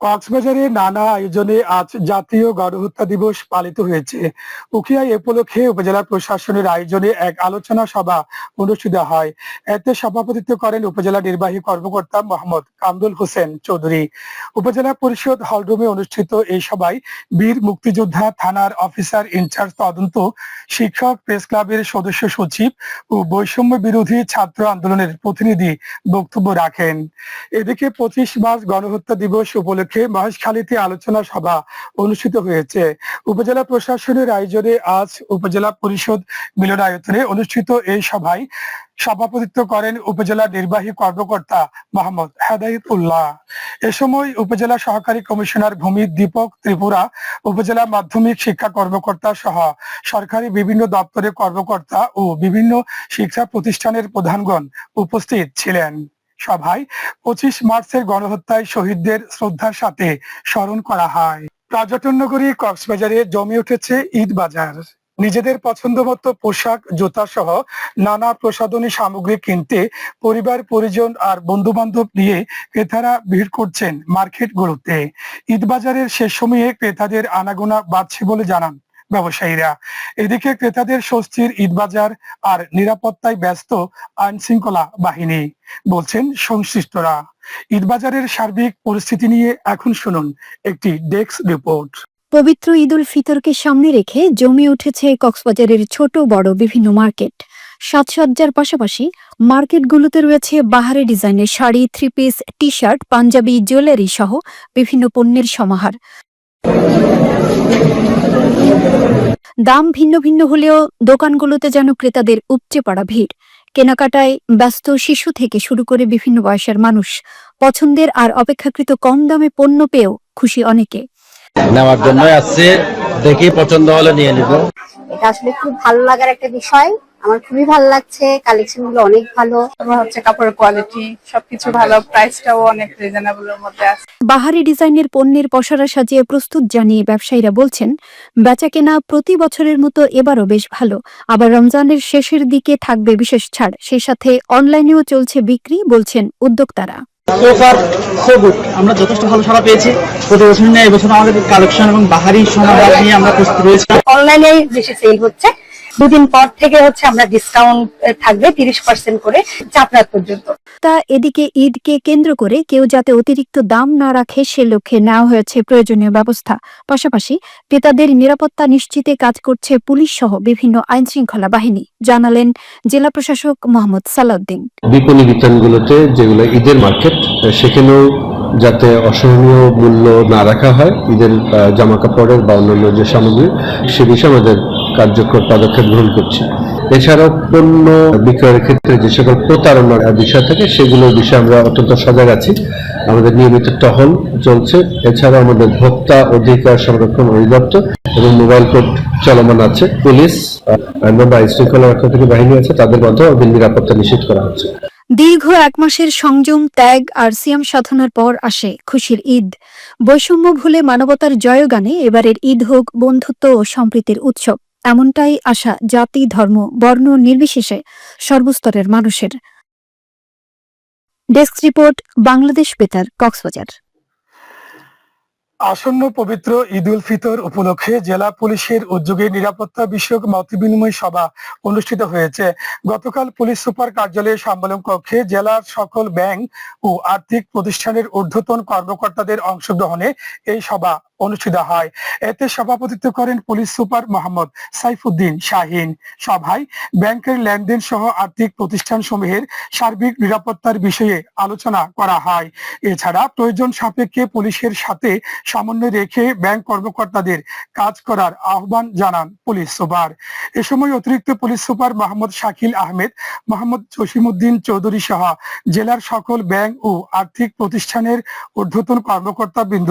কক্সবাজারে নানা আয়োজনে আজ জাতীয় গণহত্যা দিবস পালিত হয়েছে। উখিয়া উপলক্ষে উপজেলা প্রশাসনের আয়োজনে এক আলোচনা সভা অনুষ্ঠিত হয়। এতে সভাপতিত্ব করেন উপজেলা নির্বাহী কর্মকর্তা মোহাম্মদ কামরুল হোসেন চৌধুরী। উপজেলা পরিষদ হলরুমে অনুষ্ঠিত এই সভায় বীর মুক্তিযোদ্ধা থানার অফিসার ইনচার্জ তদন্ত, শিক্ষক, প্রেস ক্লাবের সদস্য সচিব ও বৈষম্য বিরোধী ছাত্র আন্দোলনের প্রতিনিধি বক্তব্য রাখেন। এদিকে পঁচিশ মার্চ গণহত্যা দিবস উপলক্ষে মহেশখালীতে আলোচনা সভা অনুষ্ঠিত হয়েছে। উপজেলা প্রশাসনের আয়োজনে আজ উপজেলা পরিষদ মিলনায়তনে অনুষ্ঠিত এই সভায় সভাপতিত্ব করেন উপজেলা নির্বাহী কর্মকর্তা মোহাম্মদ হেদায়তুল্লাহ। এ সময় উপজেলা সহকারী কমিশনার ভূমি দীপক ত্রিপুরা, উপজেলা মাধ্যমিক শিক্ষা কর্মকর্তা সহ সরকারি বিভিন্ন দপ্তরের কর্মকর্তা ও বিভিন্ন শিক্ষা প্রতিষ্ঠানের প্রধানগণ উপস্থিত ছিলেন। সভায় পঁচিশ মার্চের গণহত্যায় শহীদদের শ্রদ্ধার সাথে স্মরণ করা হয়। পর্যটন নগরী কক্সবাজারে জমে উঠেছে ঈদ বাজার। নিজেদের পছন্দ মতো পোশাক, জুতা সহ নানা প্রসাধনী সামগ্রী কিনতে পরিবার, পরিজন আর বন্ধু বান্ধব নিয়ে ক্রেতারা ভিড় করছেন মার্কেটগুলোতে। ঈদ বাজারের শেষ সময়ে ক্রেতাদের আনাগোনা বাড়ছে বলে জানান ব্যবসায়ীরা। এদিকে ক্রেতাদের স্বস্তির ঈদ বাজার আর নিরাপত্তায় ব্যস্ত আইন শৃঙ্খলা বাহিনী, বলছেন সংশ্লিষ্টরা। ঈদবাজারের সার্বিক পরিস্থিতি নিয়ে এখন শুনুন একটি ডেস্ক রিপোর্ট। পবিত্র ঈদ উল ফিতরকে সামনে রেখে জমে উঠেছে কক্সবাজারের ছোট, বড় বিভিন্ন মার্কেট। সাজসজ্জার পাশাপাশি মার্কেটগুলোতে রয়েছে বাহারি ডিজাইনের sari, three piece T shirt panjabi, jewellery সহ বিভিন্ন পণ্যের সমাহার। দাম ভিন্ন ভিন্ন হলেও দোকানগুলোতে যেন ক্রেতাদের উপচে পড়া ভিড়। কেনাকাটায় ব্যস্ত শিশু থেকে শুরু করে বিভিন্ন বয়সের মানুষ পছন্দের আর অপেক্ষাকৃত কম দামে পণ্য পেয়েও খুশি অনেকে। নেওয়ার জন্য আসছে। দেখি পছন্দ হলে নিয়ে নিব। এটা আসলে খুব ভালো লাগার একটা বিষয়। আমার খুবই ভালো লাগছে কালেকশনগুলো অনেক ভালো। তারপর হচ্ছে কাপড়ের কোয়ালিটি সবকিছু ভালো প্রাইসটাও অনেক রিজনেবল এর মধ্যে আছে। বাহারি ডিজাইনের পণ্যের পসরা সাজিয়ে প্রস্তুত জানিয়ে ব্যবসায়ীরা বলছেন বেচাকেনা প্রতি বছরের মতো এবারও বেশ ভালো। আবার রমজানের শেষের দিকে থাকবে বিশেষ ছাড়। সেই সাথে অনলাইনেও চলছে বিক্রি বলছেন উদ্যোক্তারা। সোফার সো গুড আমরা যথেষ্ট ভালো সাড়া পেয়েছি। প্রতি বছর নিয়ে এবছর আমাদের কালেকশন এবং বাহারি সমাধান নিয়ে আমরা প্রস্তুত রয়েছি। অনলাইনে বেশি সেল হচ্ছে। দুদিন পর থেকে হচ্ছে আমরা ডিসকাউন্ট থাকবে তিরিশ পার্সেন্ট করে চাপরাত পর্যন্ত। তা এদিকে ঈদকে কেন্দ্র করে কেউ যাতে অতিরিক্ত দাম না রাখে সে লক্ষ্যে নেওয়া হয়েছে প্রয়োজনীয় ব্যবস্থা। পাশাপাশি ক্রেতাদের নিরাপত্তা নিশ্চিতে কাজ করছে পুলিশ সহ বিভিন্ন আইন শৃঙ্খলা বাহিনী জানালেন জেলা প্রশাসক মোহাম্মদ সালাউদ্দিন। বিপণী বিতানগুলোতে যেগুলো ঈদের মার্কেট সেখানেও যাতে অসহনীয় মূল্য না রাখা হয় ঈদের জামা কাপড়ের বা অন্যান্য যে সামগ্রী সে বিষয়ে আমাদের কার্যকর পদক্ষেপ গ্রহণ করছে। এছাড়াও পণ্য বিক্রয়ের ক্ষেত্রে যে সকল প্রতারণার বিষয় থাকে, সেগুলোর বিষয়ে আমরা অত্যন্ত সজাগ আছি। আমাদের নিয়মিত টহল চলছে। এছাড়া আমাদের ভোক্তা অধিকার সংরক্ষণ অধিদপ্তর এবং মোবাইল কোর্ট চলমান আছে। পুলিশ বা শৃঙ্খলা রক্ষাকারী বাহিনী আছে, তাদের মাধ্যমে আমাদের নিরাপত্তা নিশ্চিত করা হচ্ছে। দীর্ঘ এক মাসের সংযম, ত্যাগ আর সিয়াম সাধনার পর আসে খুশির ঈদ। বৈষম্য ভুলে মানবতার জয়গানে এবারের ঈদ হোক বন্ধুত্ব ও সম্প্রীতির উৎসব। এমনটাই আশা, জাতি, ধর্ম, বর্ণ নির্বিশেষে সর্বস্তরের মানুষের। ডেস্ক রিপোর্ট, বাংলাদেশ বেতার, কক্সবাজার। আসন্ন পবিত্র ঈদ উল ফিতর উপলক্ষে জেলা পুলিশের উদ্যোগে নিরাপত্তা বিষয়ক মত বিনিময় সভা অনুষ্ঠিত হয়েছে। গতকাল পুলিশ সুপার কার্যালয়ের সম্মেলন কক্ষে জেলার সকল ব্যাংক ও আর্থিক প্রতিষ্ঠানের ঊর্ধ্বতন কর্মকর্তাদের অংশগ্রহণে এই সভা অনুষ্ঠিত হয়। এতে সভাপতিত্ব করেন পুলিশ সুপার মোহাম্মদ সাইফুদ্দিন শাহিন। সভায় ব্যাংকের লেনদেন সহ আর্থিক প্রতিষ্ঠান সমূহের সার্বিক নিরাপত্তার বিষয়ে আলোচনা করা হয়। এছাড়া প্রয়োজন সাপেক্ষে পুলিশের সাথে সমন্বয় রেখে ব্যাংক কর্মকর্তাদের কাজ করার আহ্বান জানান পুলিশ সুপার। এ সময় অতিরিক্ত পুলিশ সুপার মোহাম্মদ শাকিল আহমেদ, মোহাম্মদ জসিমউদ্দিন চৌধুরী সহ জেলার সকল ব্যাংক ও আর্থিক প্রতিষ্ঠানের ঊর্ধ্বতন কর্মকর্তা বৃন্দ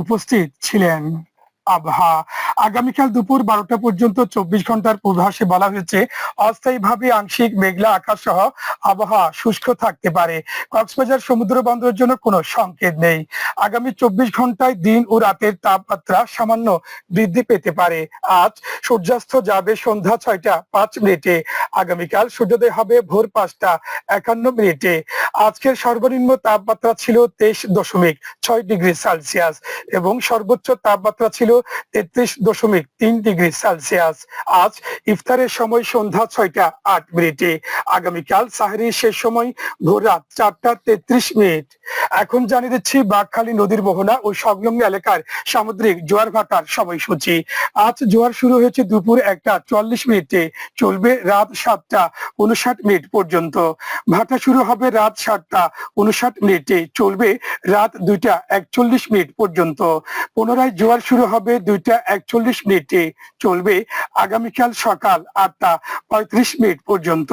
উপস্থিত ছিলেন আবহাওয়া আগামীকাল দুপুর বারোটা পর্যন্ত চব্বিশ ঘণ্টার পূর্বাসে বলা হয়েছে, অস্থায়ীভাবে আংশিক মেঘলা আকাশ সহ আবহাওয়া শুষ্ক থাকতে পারে। কক্সবাজার সমুদ্র বন্দরের জন্য কোনো সংকেত নেই। আগামী চব্বিশ ঘন্টায় দিন ও রাতের তাপমাত্রা সামান্য বৃদ্ধি পেতে পারে। আজ সূর্যাস্ত যাবে সন্ধ্যা ছয়টা পাঁচ মিনিটে। আগামীকাল সূর্যোদয় হবে ভোর পাঁচটা একান্ন মিনিটে। আজকের সর্বনিম্ন তাপমাত্রা ছিল তেইশ দশমিক ছয় ডিগ্রি সেলসিয়াস এবং সর্বোচ্চ তাপমাত্রা ছিল তেত্রিশ দশমিক তিন ডিগ্রি সেলসিয়াস। আজ ইফতারের সময় সন্ধ্যা ছয়টা আট মিনিটে। আগামীকাল সাহারির শেষ সময় ভোর রাত চারটা তেত্রিশ মিনিট। এখন জানিয়ে দিচ্ছি বাঘখালী নদীর মোহনা ও সংলগ্ন এলাকার সামুদ্রিক জোয়ার ভাটার সময়সূচি। আজ জোয়ার শুরু হয়েছে দুপুর একটা চল্লিশ মিনিটে। চলবে রাত সাতটা উনষাট মিনিট পর্যন্ত। ভাটা শুরু হবে রাত সাতটা উনষাট মিনিটে। চলবে রাত দুইটা একচল্লিশ মিনিট পর্যন্ত। পুনরায় জোয়ার শুরু হবে দুইটা একচল্লিশ মিনিটে চলবে আগামীকাল সকাল আটটা পঁয়ত্রিশ মিনিট পর্যন্ত।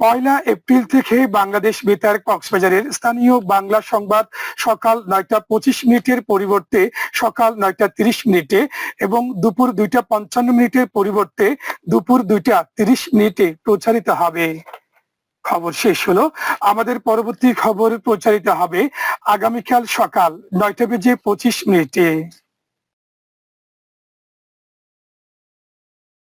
পয়লা এপ্রিল থেকে বাংলাদেশ বেতার কক্সবাজারের স্থানীয় বাংলা সংবাদ সকাল নয়টা পঁচিশ মিনিটের পরিবর্তে সকাল নয়টা তিরিশ মিনিটে এবং দুপুর দুইটা পঞ্চান্ন মিনিটের পরিবর্তে দুপুর দুইটা তিরিশ মিনিটে প্রচারিত হবে। খবর শেষ হলো। আমাদের পরবর্তী খবর প্রচারিত হবে আগামীকাল সকাল নয়টা বেজে পঁচিশ মিনিটে।